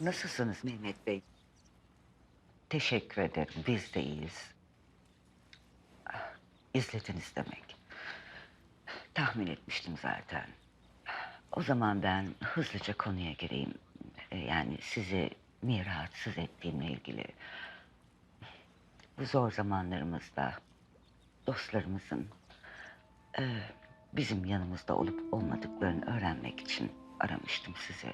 Nasılsınız Mehmet Bey? Teşekkür ederim. Biz de iyiyiz. İzlediniz demek. Tahmin etmiştim zaten. O zaman ben hızlıca konuya gireyim. Ee, Yani sizi niye ettiğimle ilgili. Bu zor zamanlarımızda dostlarımızın e, bizim yanımızda olup olmadıklarını öğrenmek için aramıştım sizi.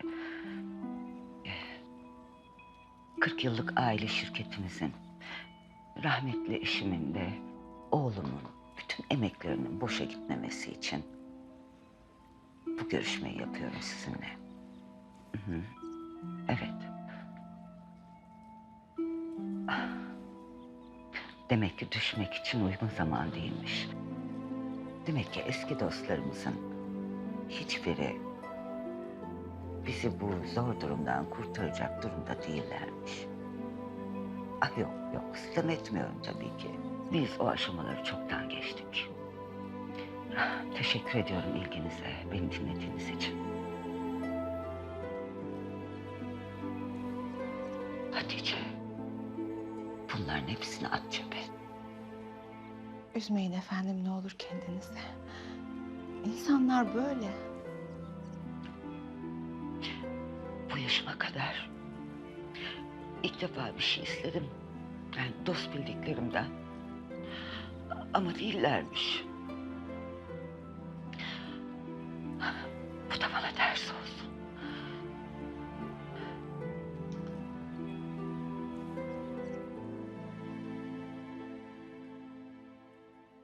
40 yıllık aile şirketimizin, rahmetli eşimin ve oğlumun bütün emeklerinin boşa gitmemesi için bu görüşmeyi yapıyorum sizinle. Hı hı. Evet. Demek ki düşmek için uygun zaman değilmiş. Demek ki eski dostlarımızın hiçbiri bizi bu zor durumdan kurtaracak durumda değillermiş. Ah yok yok sistem etmiyorum tabii ki. Biz o aşamaları çoktan geçtik. Teşekkür ediyorum ilginize, beni dinlediğiniz için. Hatice, bunların hepsini at cebe. Üzmeyin efendim ne olur kendinizi. İnsanlar böyle. Bu yaşıma kadar ilk defa bir şey istedim. Yani dost bildiklerimden. Ama değillermiş. Bu da bana ders olsun.